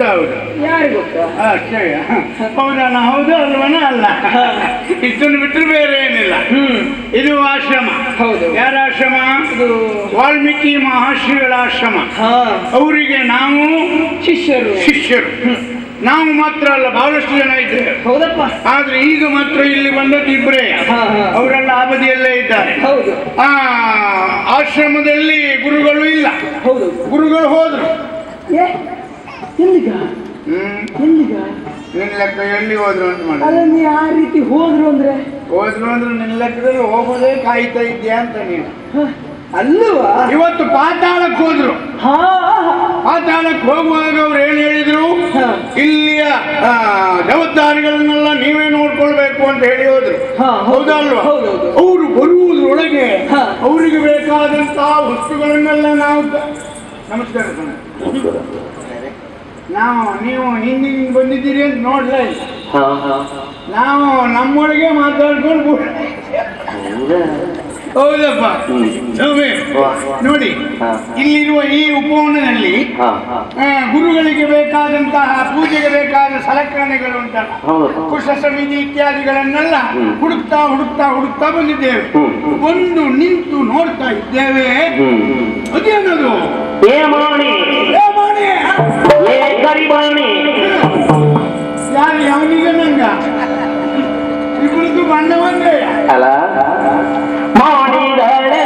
ಅಷ್ಟೇ ಹೌದಣ್ಣ ಹೌದು? ಅಲ್ವನ? ಅಲ್ಲ. ಇದನ್ನು ಬಿಟ್ಟರೆ ಬೇರೆ ಏನಿಲ್ಲ. ಹ್ಮ್. ಇದು ಆಶ್ರಮ. ಹೌದು. ಯಾರ ಆಶ್ರಮ? ಇದು ವಾಲ್ಮೀಕಿ ಮಹರ್ಷಿಗಳ ಆಶ್ರಮ. ಹಾ. ಅವರಿಗೆ ನಾವು ಶಿಷ್ಯರು. ಶಿಷ್ಯರು. ನಾವು ಮಾತ್ರ ಅಲ್ಲ ಬಹಳಷ್ಟು ಜನ ಇದ್ದೇವೆ. ಹೌದಪ್ಪ. ಆದ್ರೆ ಈಗ ಮಾತ್ರ ಇಲ್ಲಿ ಬಂದದ್ದು ಇಬ್ಬರೇ ಹಾ, ಹಾ. ಅವರೆಲ್ಲ ಆ ಬದಿಯಲ್ಲೇ ಇದ್ದಾರೆ. ಹೌದು. ಆ ಆಶ್ರಮದಲ್ಲಿ ಗುರುಗಳು ಇಲ್ಲ. ಹೌದು. ಗುರುಗಳು ಹೋದ್ರು. ಏ ಎಲ್ಲಿಗ? ನಿನ್ನ ಲೆಕ್ಕ ಎಲ್ಲಿ ಹೋದ್ರು ಅಂತ ಮಾಡಿ. ಅಲ್ಲ ನೀ ಆ ರೀತಿ ಹೋದ್ರು ಅಂದ್ರೆ? ಹೋದ್ರು ಅಂದ್ರೆ ನಿನ್ನ ಲೆಕ್ಕದಲ್ಲಿ ಹೋಗೋದೇ ಕಾಯ್ತಾ ಇದ್ದೀಯಾ ಅಂತ ನೀನು. ಅಲ್ಲವಾ? ಇವತ್ತು ಪಾತಾಳಕ್ಕೆ ಹೋದ್ರು. ಹಾ. ಪಾತಾಳಕ್ಕೆ ಹೋಗುವಾಗ ಅವ್ರು ಏನ್ ಹೇಳಿದ್ರು? ಹಾ. ಇಲ್ಲಿಯ ಆ, ಜವಾಬ್ದಾರಿಗಳನ್ನೆಲ್ಲ ನೀವೇ ನೋಡ್ಕೊಳ್ಬೇಕು ಅಂತ ಹೇಳಿ ಹೋದ್ರು. ಹಾ, ಹೌದು. ಹೌದಲ್ವಾ ಅವರು ಬರುವುದ್ರೊಳಗೆ ಅವರಿಗೆ ಬೇಕಾದಂತಹ ವಸ್ತುಗಳನ್ನೆಲ್ಲ ನಾವು ನಮಸ್ಕಾರ. ನಾವು ನೀವು ಹಿಂದಿನ ಬಂದಿದ್ದೀರಿ ಅಂತ ನೋಡ್ಲೇ ನಾವು ನಮ್ಮೊಳಗೆ ಮಾತಾಡ್ಕೊಂಡು ಕೂಡ- ಹೌದಪ್ಪ. ನೋಡಿ ಇಲ್ಲಿರುವ ಈ ಉಪವನದಲ್ಲಿ ಗುರುಗಳಿಗೆ ಬೇಕಾದಂತಹ ಪೂಜೆಗೆ ಬೇಕಾದ ಸಲಕರಣೆಗಳು ಅಂತ ಹೌದು ಕುಶ ಸಮಿತಿ ಇತ್ಯಾದಿಗಳನ್ನೆಲ್ಲ. ಹುಡುಕ್ತಾ ಹುಡುಕ್ತಾ ಹುಡುಕ್ತಾ ಬಂದಿದ್ದೇವೆ. ಒಂದು ನಿಂತು ನೋಡ್ತಾ ಇದ್ದೇವೆ. ಅದೇನದು பண்ணுவாங்க மாடிகளே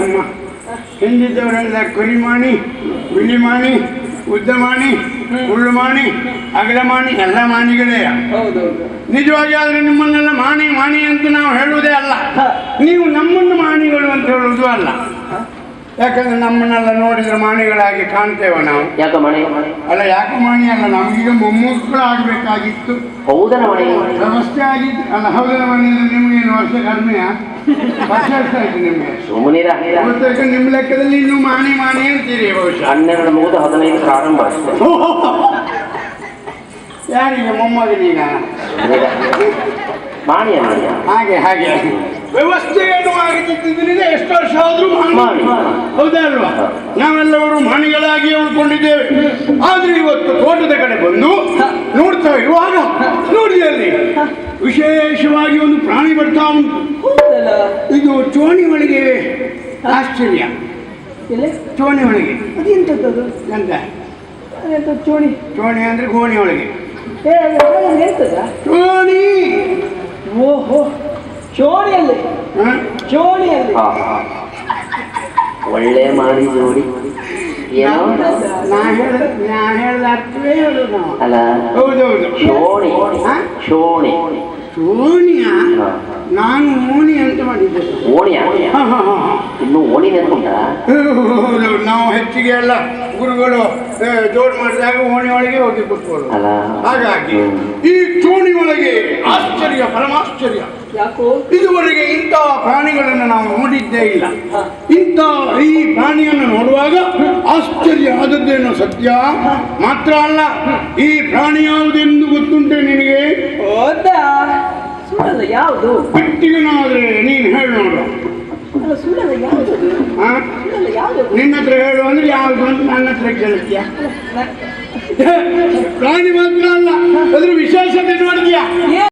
ಅಮ್ಮ ಹಿಂದಿದ್ದವರೆಲ್ಲ ಕರಿಮಾಣಿ ಬಿಳಿಮಾಣಿ ಉದ್ದಮಾಣಿ ಉಳ್ಳುಮಾಣಿ ಅಗಲಮಾಣಿ ಎಲ್ಲ ಮಾಣಿಗಳೇ ಹೌದೌದು ನಿಜವಾಗಿ ಆದ್ರೆ ನಿಮ್ಮನ್ನೆಲ್ಲ ಯಾಕಂದ್ರೆ ನಮ್ಮನ್ನೆಲ್ಲ ನೋಡಿದ್ರೆ ಮಾಣಿಗಳಾಗಿ ಕಾಣ್ತೇವೆ ನಾವು. ಯಾಕೆ ಮಣಿ? ಅಲ್ಲ ಯಾಕೆ ಮಾಣಿ? ಅಲ್ಲ ನಮಗೀಗ ಮೊಮ್ಮಕ್ಕಳು ಆಗಬೇಕಾಗಿತ್ತು. ಹೌದನ ಮಣಿ? ವ್ಯವಸ್ಥೆ ಆಗಿತ್ತು. ಅಲ್ಲ ಹೌದನ ಮನೆ ನಿಮ್ಗೇನು ವರ್ಷ ಕಡಿಮೆಯ ವರ್ಷ ನಿಮಗೆ? ಇವತ್ತಕ್ಕೆ ನಿಮ್ಮ ಲೆಕ್ಕದಲ್ಲಿ ಇನ್ನೂ ಮಾಣಿ ಮಾಣಿ ಅಂತೀರಿ ಬಹುಶಃ. ಹನ್ನೆರಡು ಮುಗಿದು ಹದಿನೈದು ಪ್ರಾರಂಭ ಯಾರಿಗೆ ಮೊಮ್ಮಗನೀಗ? ಮಾಣಿ. ಅಲ್ಲ ಹಾಗೆ ಹಾಗೆ. ವ್ಯವಸ್ಥೆ ಏನು ಎಷ್ಟು ವರ್ಷ ಆದ್ರೂ ಮಾಣಿ. ಹೌದಾ ಅಲ್ವಾ? ನಾವೆಲ್ಲವರು ಮಾಣಿಗಳಾಗಿ ಉಳ್ಕೊಂಡಿದ್ದೇವೆ. ಆದ್ರೆ ಇವತ್ತು ತೋಟದ ಕಡೆ ಬಂದು ನೋಡ್ತಾ ಇರುವಾಗ ನೋಡಿ ಅಲ್ಲಿ ವಿಶೇಷವಾಗಿ ಒಂದು ಪ್ರಾಣಿ ಬರ್ತಾ ಉಂಟು. ಇದು ಚೋಣಿ ಒಳಗೆ ಆಶ್ಚರ್ಯ. ಇಲ್ಲ ಚೋಣಿ ಒಳಗೆ ಅದೆಂತದ್ದು ಎಂತ ಅದೆಂತ ಚೋಣಿ? ಚೋಣಿ ಅಂದ್ರೆ ಗೋಣಿ ಒಳಗೆ ಚೋಣಿ! ಓಹೋ! ಚೋಣಿಯಲ್ಲಿ ಚೋಳಿಯಲ್ಲಿ ಚೋಣಿಯಲ್ಲಿ ಹಾ, ಹಾ. ಒಳ್ಳೆ ಮಾಡಿ ನೋಡಿ ಏನೋ? ನಾ ಹೇಳಿದ್ರೆ ನಾ ಹೇಳ್ದ ಅರ್ಥವೇ ಹೇಳುದು ನಾವು. ಅಲ್ಲ ಹೌದೌದು ಚೋಣಿ ಚೋಣಿ ಚೋಣಿಯ ಹಾ, ಹಾ. ನಾನು ಓಣಿ ಅಂತ ಮಾಡಿದ್ದೆ ಓಣಿಯ ಹಾ, ಹಾ, ಹಾ, ಹಾ. ಹೌದು, ನಾವು ಹೆಚ್ಚಿಗೆ ಎಲ್ಲ ಗುರುಗಳು ಜೋಡ್ ಮಾಡಿದಾಗ ಓಣಿ ಒಳಗೆ ಹೋಗಿ ಕೂತ್ಕೊಳ್ಳೋದು. ಹಾಗಾಗಿ ಈ ಚೋಣಿ ಒಳಗೆ ಆಶ್ಚರ್ಯ ಪರಮಾಶ್ಚರ್ಯ. ಯಾಕೋ? ಇದುವರೆಗೆ ಇಂಥ ಪ್ರಾಣಿಗಳನ್ನು ನಾವು ನೋಡಿದ್ದೇ ಇಲ್ಲ. ಇಂಥ ಈ ಪ್ರಾಣಿಯನ್ನು ನೋಡುವಾಗ ಆಶ್ಚರ್ಯ ಆದದ್ದೇನೋ ಸತ್ಯ. ಮಾತ್ರ ಅಲ್ಲ ಈ ಪ್ರಾಣಿ ಯಾವುದೆಂದು ಗೊತ್ತುಂಟೆ ನಿನಗೆ? ಯಾವುದು? ಬಿಟ್ಟಿಗನಾದ್ರೆ ನೀನು ಹೇಳಿ ನೋಡು ಅಲ್ಲ ಸುಳ್ಳಲ್ಲ ಯಾವುದು ಆ? ಸುಳ್ಳಲ್ಲ ಯಾವುದು ನಿನ್ನ ಹತ್ರ ಹೇಳು ಅಂದ್ರೆ ಯಾವ ಅಂತ ನನ್ನ ಹತ್ರ ಕೇಳ್ತೀಯ ಪ್ರಾಣಿ ಮಾತ್ರ ಅಲ್ಲ ಅದ್ರ ವಿಶೇಷತೆ ನೋಡಿದ್ಯಾ? ಏ